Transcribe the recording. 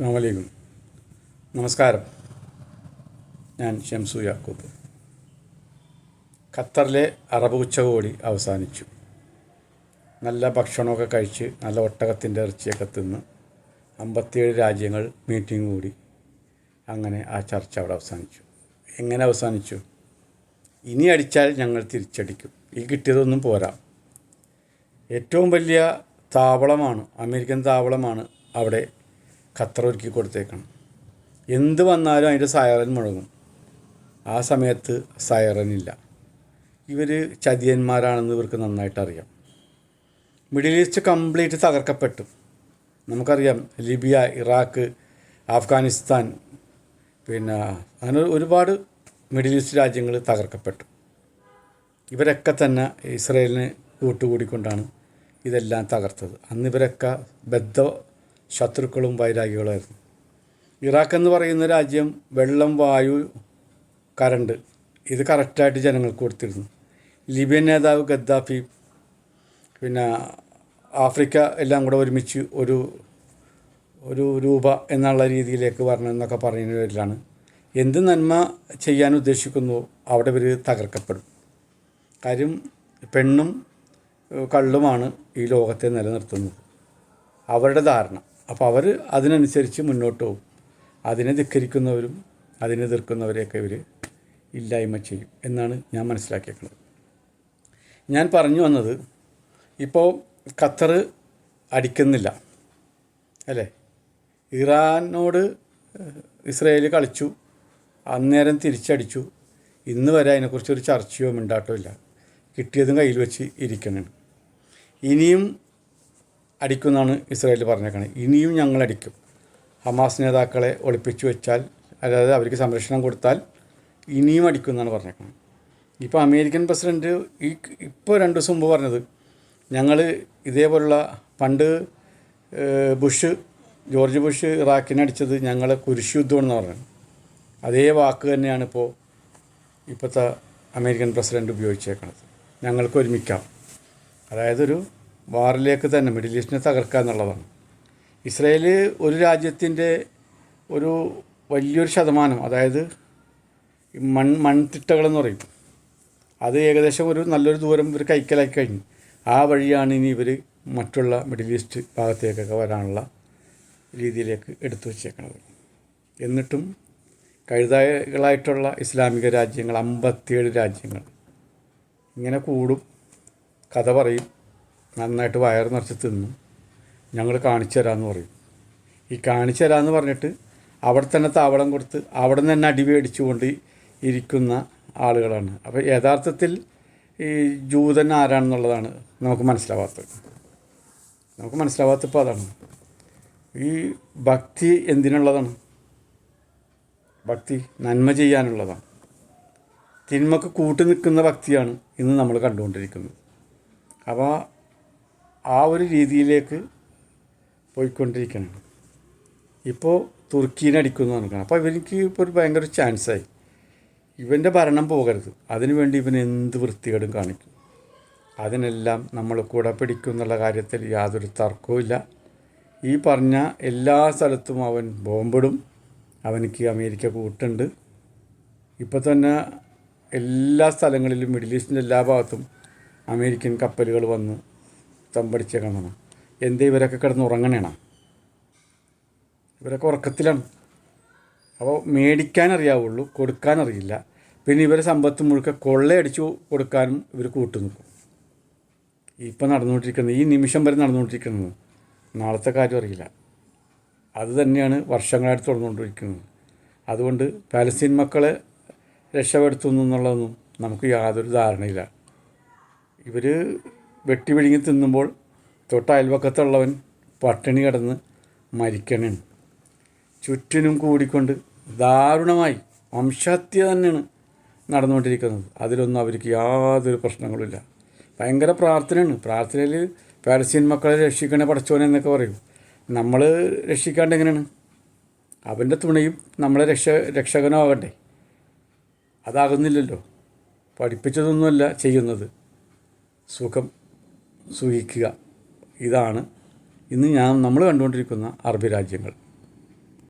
അസ്സാമലൈക്കും നമസ്കാരം. ഞാൻ ഷംസു യാക്കൂബ്. ഖത്തറിലെ അറബ് ഉച്ചകോടി അവസാനിച്ചു. നല്ല ഭക്ഷണമൊക്കെ കഴിച്ച് നല്ല ഒട്ടകത്തിന്റെ ഇറച്ചിയൊക്കെ തിന്ന് അമ്പത്തിയേഴ് രാജ്യങ്ങൾ മീറ്റിംഗ് കൂടി. അങ്ങനെ ആ ചർച്ച അവിടെ അവസാനിച്ചു. എങ്ങനെ അവസാനിച്ചു? ഇനി അടിച്ചാൽ ഞങ്ങൾ തിരിച്ചടിക്കും. ഈ കിട്ടിയതൊന്നും പോരാ. ഏറ്റവും വലിയ താവളമാണ് അമേരിക്കൻ താവളമാണ് അവിടെ ഖത്തർ ഒരുക്കി കൊടുത്തേക്കണം എന്ത് വന്നാലും അതിന്റെ സയറൻ മുഴങ്ങും. ആ സമയത്ത് സയറൻ ഇല്ല. ഇവർ ചതിയന്മാരാണെന്ന് ഇവർക്ക് നന്നായിട്ട് അറിയാം മിഡിൽ ഈസ്റ്റ് കംപ്ലീറ്റ് തകർക്കപ്പെട്ടു. നമുക്കറിയാം ലിബിയ ഇറാഖ് അഫ്ഗാനിസ്ഥാൻ പിന്നെ അങ്ങനെ ഒരുപാട് മിഡിൽ ഈസ്റ്റ് രാജ്യങ്ങൾ തകർക്കപ്പെട്ടു. ഇവരൊക്കെ തന്നെ ഇസ്രയേലിന് കൂട്ടുകൂടിക്കൊണ്ടാണ് ഇതെല്ലാം തകർത്തത്. അന്ന് ഇവരൊക്കെ ബദ്ധ ശത്രുക്കളും വൈരാഗികളായിരുന്നു. ഇറാഖ് എന്ന് പറയുന്ന രാജ്യം വെള്ളം വായു കറണ്ട് ഇത് കറക്റ്റായിട്ട് ജനങ്ങൾക്ക് കൊടുത്തിരുന്നു. ലിബിയൻ നേതാവ് ഗദ്ദാഫി പിന്നെ ആഫ്രിക്ക എല്ലാം കൂടെ ഒരുമിച്ച് ഒരു ഒരു രൂപ എന്നുള്ള രീതിയിലേക്ക് വരണം എന്നൊക്കെ പറയുന്ന പേരിലാണ്. എന്ത് നന്മ ചെയ്യാൻ ഉദ്ദേശിക്കുന്നു അവിടെ ഇവർ തകർക്കപ്പെടും. കാര്യം പെണ്ണും കള്ളുമാണ് ഈ ലോകത്തെ നിലനിർത്തുന്നത്. അവരുടെ ധാരണ. അപ്പോൾ അവർ അതിനനുസരിച്ച് മുന്നോട്ട് പോകും അതിനെ ധിക്കരിക്കുന്നവരും അതിനെ എതിർക്കുന്നവരെയൊക്കെ ഇവർ ഇല്ലായ്മ ചെയ്യും എന്നാണ് ഞാൻ മനസ്സിലാക്കിയേക്കുന്നത്. ഞാൻ പറഞ്ഞു വന്നത് ഇപ്പോൾ ഖത്തർ അടിക്കുന്നില്ല അല്ലേ? ഇറാനോട് ഇസ്രയേൽ കളിച്ചു അന്നേരം തിരിച്ചടിച്ചു. ഇന്ന് വരെ അതിനെക്കുറിച്ചൊരു ചർച്ചയോ മിണ്ടാട്ടോ ഇല്ല കിട്ടിയതും കയ്യിൽ വെച്ച് ഇരിക്കണം ഇനിയും അടിക്കുമെന്നാണ് ഇസ്രായേൽ പറഞ്ഞേക്കുന്നത് ഇനിയും ഞങ്ങൾ അടിക്കും. ഹമാസ് നേതാക്കളെ ഒളിപ്പിച്ചു വെച്ചാൽ അതായത് അവർക്ക് സംരക്ഷണം കൊടുത്താൽ ഇനിയും അടിക്കുമെന്നാണ് പറഞ്ഞേക്കുന്നത് ഇപ്പോൾ അമേരിക്കൻ പ്രസിഡന്റ് ഈ ഇപ്പോൾ രണ്ട് ദിവസം മുമ്പ് പറഞ്ഞത് ഞങ്ങൾ ഇതേപോലുള്ള പണ്ട് ബുഷ് ജോർജ് ബുഷ് ഇറാഖിനെ അടിച്ചത് ഞങ്ങളെ കുരിശ് യുദ്ധമെന്ന് പറഞ്ഞു അതേ വാക്ക് തന്നെയാണ് ഇപ്പോൾ ഇപ്പോഴത്തെ അമേരിക്കൻ പ്രസിഡന്റ് ഉപയോഗിച്ചേക്കുന്നത് ഞങ്ങൾക്ക് ഒരുമിക്കാം. അതായത് ഒരു വാറിലേക്ക് തന്നെ മിഡിൽ ഈസ്റ്റിനെ തകർക്കുക എന്നുള്ളതാണ്. ഇസ്രയേൽ ഒരു രാജ്യത്തിന്റെ ഒരു വലിയൊരു ശതമാനം അതായത് മൺ മൺതിട്ടകളെന്ന് പറയും. അത് ഏകദേശം ഒരു നല്ലൊരു ദൂരം ഇവർ കൈക്കലാക്കി കഴിഞ്ഞു. ആ വഴിയാണ് ഇനി ഇവർ മറ്റുള്ള മിഡിൽ ഈസ്റ്റ് ഭാഗത്തേക്കൊക്കെ വരാനുള്ള രീതിയിലേക്ക് എടുത്തു വച്ചേക്കുന്നത് എന്നിട്ടും കഴുതായകളായിട്ടുള്ള ഇസ്ലാമിക രാജ്യങ്ങൾ അമ്പത്തിയേഴ് രാജ്യങ്ങൾ ഇങ്ങനെ കൂടും. കഥ പറയും. നന്നായിട്ട് വയറ് നിറച്ച് തിന്നും. ഞങ്ങൾ കാണിച്ചു തരാമെന്ന് പറയും. ഈ കാണിച്ചു തരാമെന്ന് പറഞ്ഞിട്ട് അവിടെ തന്നെ താവളം കൊടുത്ത് അവിടെ നിന്ന് തന്നെ അടി മേടിച്ചുകൊണ്ട് ഇരിക്കുന്ന ആളുകളാണ്. അപ്പോൾ യഥാർത്ഥത്തിൽ ഈ ജൂതൻ ആരാണെന്നുള്ളതാണ് നമുക്ക് മനസ്സിലാവാത്തത്. നമുക്ക് മനസ്സിലാവാത്ത ഇപ്പോൾ അതാണ്. ഈ ഭക്തി എന്തിനുള്ളതാണ്? ഭക്തി നന്മ ചെയ്യാനുള്ളതാണ്. തിന്മക്ക് കൂട്ടി നിൽക്കുന്ന ഭക്തിയാണ് ഇന്ന് നമ്മൾ കണ്ടുകൊണ്ടിരിക്കുന്നത്. അപ്പോൾ ആ ഒരു രീതിയിലേക്ക് പോയിക്കൊണ്ടിരിക്കണം. ഇപ്പോൾ തുർക്കീനെ അടിക്കുന്നു നടക്കണം അപ്പോൾ ഇവനിക്ക് ഇപ്പോൾ ഒരു ഭയങ്കര ചാൻസായി ഇവന്റെ ഭരണം പോകരുത്. അതിനുവേണ്ടി ഇവൻ എന്ത് വൃത്തികേടും കാണിക്കും. അതിനെല്ലാം നമ്മൾ കൂടെ പിടിക്കും എന്നുള്ള കാര്യത്തിൽ യാതൊരു തർക്കവുമില്ല ഈ പറഞ്ഞ എല്ലാ സ്ഥലത്തും അവൻ ബോംബിടും. അവനിക്ക് അമേരിക്ക കൂട്ടുണ്ട്. ഇപ്പോൾ തന്നെ എല്ലാ സ്ഥലങ്ങളിലും മിഡിൽ ഈസ്റ്റിന്റെ എല്ലാ ഭാഗത്തും അമേരിക്കൻ കപ്പലുകൾ വന്ന് തമ്പടിച്ചേക്കണം എന്തേ ഇവരൊക്കെ കിടന്ന് ഉറങ്ങണേണ? ഇവരൊക്കെ ഉറക്കത്തിലാണ്. അപ്പോൾ മേടിക്കാൻ അറിയാവുള്ളൂ കൊടുക്കാൻ അറിയില്ല പിന്നെ ഇവരെ സമ്പത്ത് മുഴുക്ക കൊള്ളയടിച്ചു കൊടുക്കാനും ഇവർ കൂട്ടു നിൽക്കും. ഇപ്പം നടന്നുകൊണ്ടിരിക്കുന്നത് ഈ നിമിഷം വരെ നടന്നുകൊണ്ടിരിക്കുന്നത് നാളത്തെ കാര്യം അറിയില്ല. അത് തന്നെയാണ് വർഷങ്ങളായിട്ട് തുടർന്നുകൊണ്ടിരിക്കുന്നത്. അതുകൊണ്ട് പാലസ്തീൻ മക്കളെ രക്ഷപ്പെടുത്തുന്നു എന്നുള്ളതൊന്നും നമുക്ക് യാതൊരു ധാരണയില്ല. ഇവർ വെട്ടി വിഴുങ്ങി തിന്നുമ്പോൾ തൊട്ട അയൽവക്കത്തുള്ളവൻ പട്ടിണി കിടന്ന് മരിക്കണേണ്. ചുറ്റിനും കൂടിക്കൊണ്ട് ദാരുണമായി വംശഹത്യ തന്നെയാണ് നടന്നുകൊണ്ടിരിക്കുന്നത്. അതിലൊന്നും അവർക്ക് യാതൊരു പ്രശ്നങ്ങളുമില്ല ഭയങ്കര പ്രാർത്ഥനയാണ്. പ്രാർത്ഥനയിൽ പാലസ്തീൻ മക്കളെ രക്ഷിക്കണേ പടച്ചോനെ എന്നൊക്കെ പറയും. നമ്മൾ രക്ഷിക്കാണ്ട് എങ്ങനെയാണ്? അവന്റെ തുണയും നമ്മളെ രക്ഷ രക്ഷകനോ ആകണ്ടേ അതാകുന്നില്ലല്ലോ. പഠിപ്പിച്ചതൊന്നുമല്ല ചെയ്യുന്നത്. സുഖം സുഖിക്കുക ഇതാണ് ഇന്ന് ഞാൻ നമ്മൾ കണ്ടുകൊണ്ടിരിക്കുന്ന അറബി രാജ്യങ്ങൾ.